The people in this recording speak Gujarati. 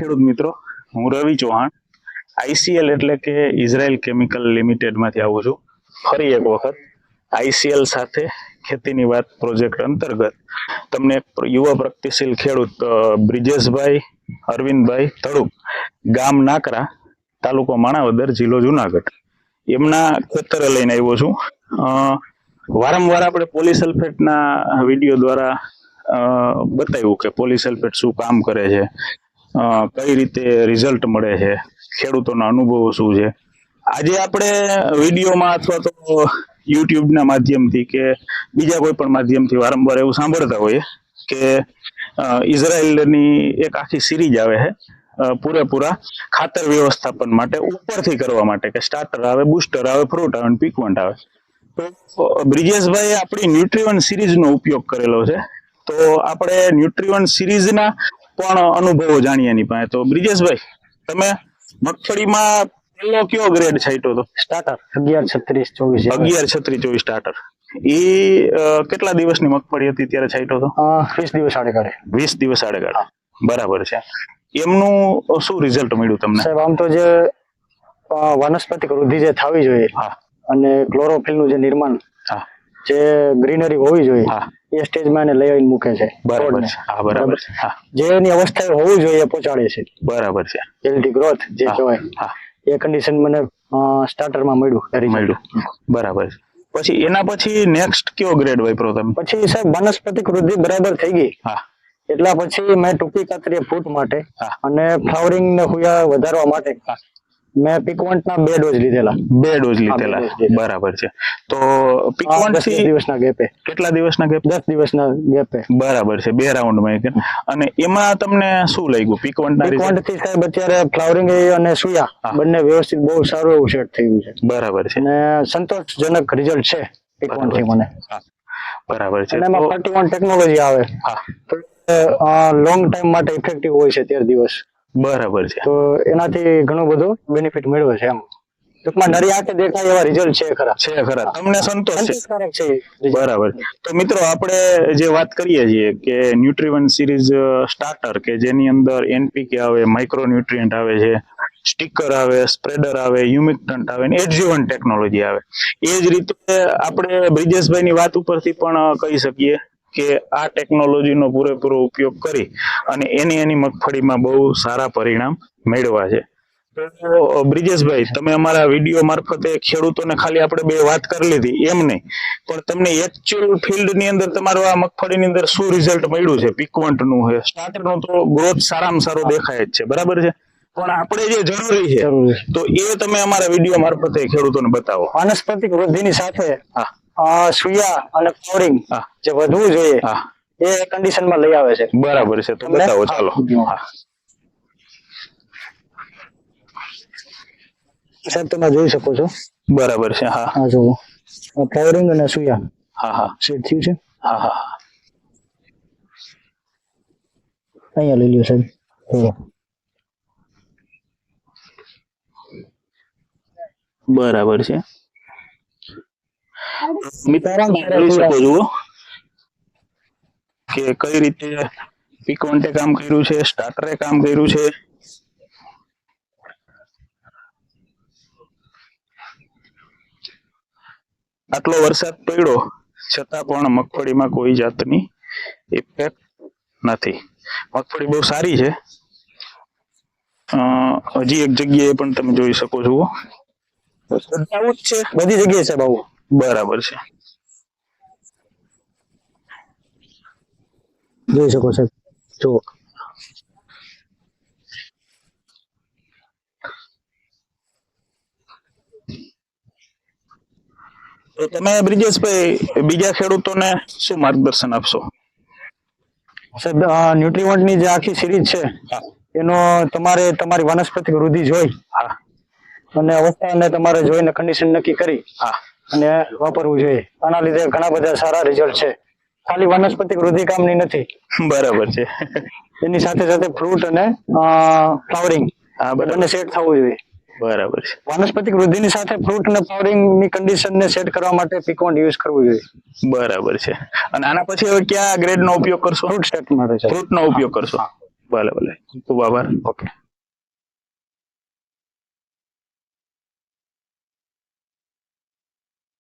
ખેડૂત મિત્રો, હું રવિ ચૌહાણ આઈસીએલ એટલે કે ઇઝરાયલ કેમિકલ લિમિટેડમાંથી આવું છું. ફરી એક વખત આઈસીએલ સાથે ખેતીની વાત પ્રોજેક્ટ અંતર્ગત તમને યુવા પ્રગતિશીલ ખેડૂત બ્રિજેશભાઈ, અરવિંદભાઈ તળુક ગામ નાકરા, તાલુકો માણાવદર, જિલ્લો જુનાગઢ. એમના ખેતરે લઈને આવ્યો છું. વારંવાર આપણે પોલિસલ્ફેટના વીડિયો દ્વારા બતાવ્યું કે પોલિસલ્ફેટ શું કામ કરે છે કઈ રીતે રિઝલ્ટ મળે છે? ખેડૂતોના અનુભવો શું છે? આજે આપણે વિડીયોમાં અથવા તો યુટ્યુબના માધ્યમથી કે બીજા કોઈ પણ માધ્યમથી વારંવાર એવું સાંભળતા હોઈએ કે ઇઝરાયલની એક આખી સિરીઝ આવે છે પૂરેપૂરા ખાતર વ્યવસ્થાપન માટે ઉપરથી કરવા માટે કે સ્ટાર્ટર આવે બુસ્ટર આવે ફ્રૂટ આવે પીકવન્ટ આવે. તો બ્રિજેશભાઈ આપણી ન્યુટ્રીવન સિરીઝનો ઉપયોગ કરેલો છે. તો આપણે ન્યુટ્રીવન સિરીઝના પણ અનુભવો જાણીએ એની પાસે. તો બ્રિજેશભાઈ તમે મગફળીમાં પહેલો કયો ગ્રેડ છાંટ્યો હતો? સ્ટાર્ટર અગિયાર છત્રીસ ચોવીસ અગિયાર છત્રીસ ચોવીસ સ્ટાર્ટર એ કેટલા દિવસની મગફળી હતી ત્યારે છાંટ્યો હતો? વીસ દિવસ આડે કાઢે વીસ દિવસ આડેગાડ. બરાબર છે. એમનું શું રિઝલ્ટ મળ્યું તમને? સાહેબ આમ તો જે વનસ્પતિક વૃદ્ધિ જે થવી જોઈએ હા. અને ક્લોરોફિલનું જે નિર્માણ હા. જે ગ્રીનરી હોવી જોઈએ હા. એ સ્ટેજમાં એને લઈ આવીને મૂકે છે. બરાબર છે. હા બરાબર છે. હા. જે એની અવસ્થાએ હોવું જોઈએ પહોંચાડે છે. બરાબર છે. હેલ્ધી ગ્રોથ જે કહેવાય. હા. એ કન્ડિશન મને સ્ટાર્ટરમાં મળ્યું મળ્યું. બરાબર છે. પછી એના પછી નેક્સ્ટ કયો ગ્રેડ વાપરો તમે પછી સાહેબ વનસ્પતિક વૃદ્ધિ બરાબર થઈ ગઈ. હા. એટલા પછી મેં ટૂંકી કાતરી ફૂટ માટે. અને ફ્લાવરિંગ ને હુયા વધારવા માટે મેં પિકવન્ટ ના બે ડોઝ લીધેલા. બે ડોઝ લીધેલા. બરાબર છે. તો પિકવન્ટથી દિવસના ગેપે. કેટલા દિવસના ગેપ? દસ દિવસના ગેપે. બરાબર છે. બે રાઉન્ડમાં અને એમાં તમને શું લાગ્યું? પીકવન્ટ ના પિકવન્ટથી સાહેબ અત્યારે ફ્લાવરિંગ અને સુયા બંને વ્યવસ્થિત બહુ સારું એવું સેટ થયું છે. બરાબર છે. અને સંતોષજનક રિઝલ્ટ છે પિકવન્ટથી મને. બરાબર છે. એમાં તો- ફર્ટી વન ટેકનોલોજી આવે. હા. લોંગ ટાઈમ માટે ઇફેક્ટિવ હોય છે તેર દિવસ. બરાબર છે. તો એનાથી ઘણું બધું બેનિફિટ મેળવે છે એમ. ટૂંકમાં નરી આંખે દેખાય એવા રિઝલ્ટ છે ખરા. છે ખરા. તમને સંતોષ છે. બરાબર. તો મિત્રો આપણે જે વાત કરીએ છીએ કે ન્યુટ્રીવન સિરીઝ સ્ટાર્ટર કે જેની અંદર એનપીકે આવે માઇક્રો ન્યુટ્રિયન્ટ આવે છે સ્ટીકર આવે સ્પ્રેડર આવે યુમિકટન્ટ આવે ને એડજ્યુવન ટેકનોલોજી આવે. એ જ રીતે આપણે બ્રિજેશભાઈની વાત ઉપરથી પણ કહી શકીએ. કે આ ટેકનોલોજીનો પૂરેપૂરો ઉપયોગ કરી અને એની એની મગફળીમાં બહુ સારા પરિણામ મેળવા છે. તો બ્રિજેશભાઈ તમે અમારા વીડિયો મારફતે ખેડૂતોને ખાલી આપણે બે વાત કરી લીધી એમ નહીં. પણ તમને એકચ્યુઅલ ફિલ્ડની અંદર તમારો આ મગફળીની અંદર શું રિઝલ્ટ મળ્યું છે? પીકવન્ટનું છે સ્ટાર્ટરનું તો ગ્રોથ સારામાં સારો દેખાય જ છે બરાબર છે? પણ આપણે જે જરૂરી છે તો એ તમે અમારા વીડિયો મારફતે ખેડૂતોને બતાવો. વનસ્પતિક વૃદ્ધિની સાથે હા. સુયા અને ફ્લાવરિંગ હા. જે વધવું જોઈએ હા. એ કન્ડિશનમાં લઈ આવે છે. બરાબર છે. તો તમને? બતાવો ચાલો. હા. હા. સાહેબ તમે જોઈ શકો છો. બરાબર છે હા. આ જુઓ. ફ્લાવરિંગ અને સુયા. હા હા. સેટ થયું છે? હા હા. અહીંયા લઈ લ્યો સાહેબ. જુઓ. બરાબર છે. મિત્રો જોઈ શકો છો. કે કઈ રીતે પીકોન્ટે કામ કર્યું છે સ્ટાર્ટરે કામ કર્યું છે? આટલો વરસાદ પડ્યો છતાં પણ મગફળીમાં કોઈ જાતની ઇફેક્ટ નથી. મગફળી બહુ સારી છે. અ, હજી એક જગ્યાએ પણ તમે જોઈ શકો છો. જ છે બધી જગ્યાએ છે આવું બરાબર છે. જોઈ શકો સાહેબ જો. તો તમે બ્રિજેશભાઈ બીજા ખેડૂતોને શું માર્ગદર્શન આપશો? સાહેબ ન્યુટ્રીવન્ટની જે આખી સિરીઝ છે એનો તમારે તમારી વનસ્પતિક વૃદ્ધિ જોઈ. હા. અને અવસ્થાને તમારે જોઈને કન્ડિશન નક્કી કરી. હા. અને વાપરવું જોઈએ. આના લીધે ઘણા બધા સારા રિઝલ્ટ છે. ખાલી વનસ્પતિક વૃદ્ધિ કામની નથી. બરાબર છે. એની સાથે સાથે ફ્રૂટ અને ફ્લાવરિંગ બરાબર. બંને સેટ થવું જોઈએ. બરાબર છે. વનસ્પતિક વૃદ્ધિની સાથે ફ્રૂટ અને ફ્લાવરિંગની કન્ડિશન ને સેટ કરવા માટે પિકોન્ટ યુઝ કરવું જોઈએ. બરાબર છે. અને આના પછી હવે કયા ગ્રેડ નો ઉપયોગ કરશો? ફ્રૂટ સેટ માટે ફ્રૂટ નો ઉપયોગ કરશો. ભલે ભલે. ખૂબ આભાર. ઓકે